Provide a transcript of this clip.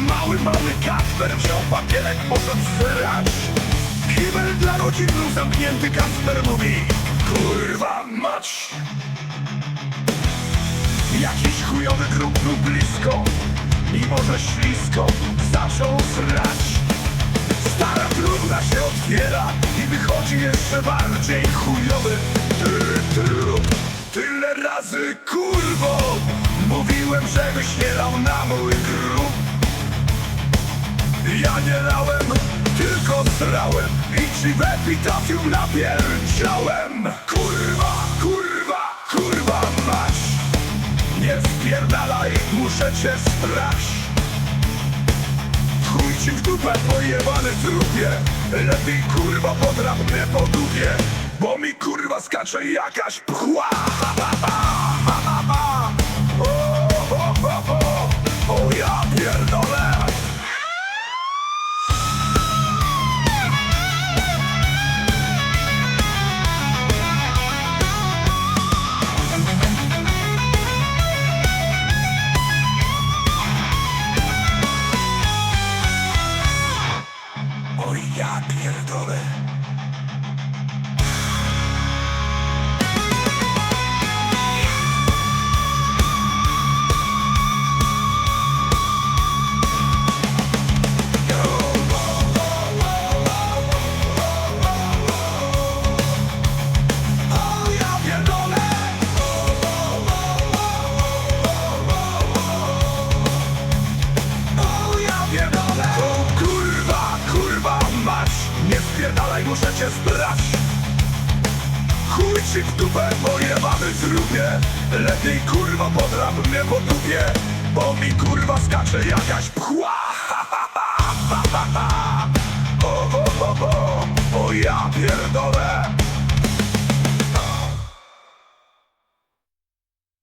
Mały, mały Kasper wziął papierek, poszedł srać? Kibel dla rodzin był zamknięty, Kasper mówi Kurwa mać. Jakiś chujowy grób był blisko Mimo, że ślisko zaczął srać. Stara trumna się otwiera I wychodzi jeszcze bardziej chujowy tr- trup Tyle razy kurwo Mówiłem, żebyś nie lał na mój Ja nie lałem, tylko srałem I ci w epitafium napierdziałem. Kurwa, kurwa, kurwa mać Nie spierdalaj, muszę cię strasz. Chuj ci w dupę pojebany trupie Lepiej kurwa podrap mnie po dupie Bo mi kurwa skacze jakaś pchła. Ha, ha, ha. Ja pierdolę spierdalaj, muszę cię zbrać. Chuj ci w dupę, pojebany trupie Lepiej kurwa podrap mnie po dupie Bo mi kurwa skacze jakaś pchła. Ha, ha, ha, ha, ha, ha. O, o, o, o, o ja pierdolę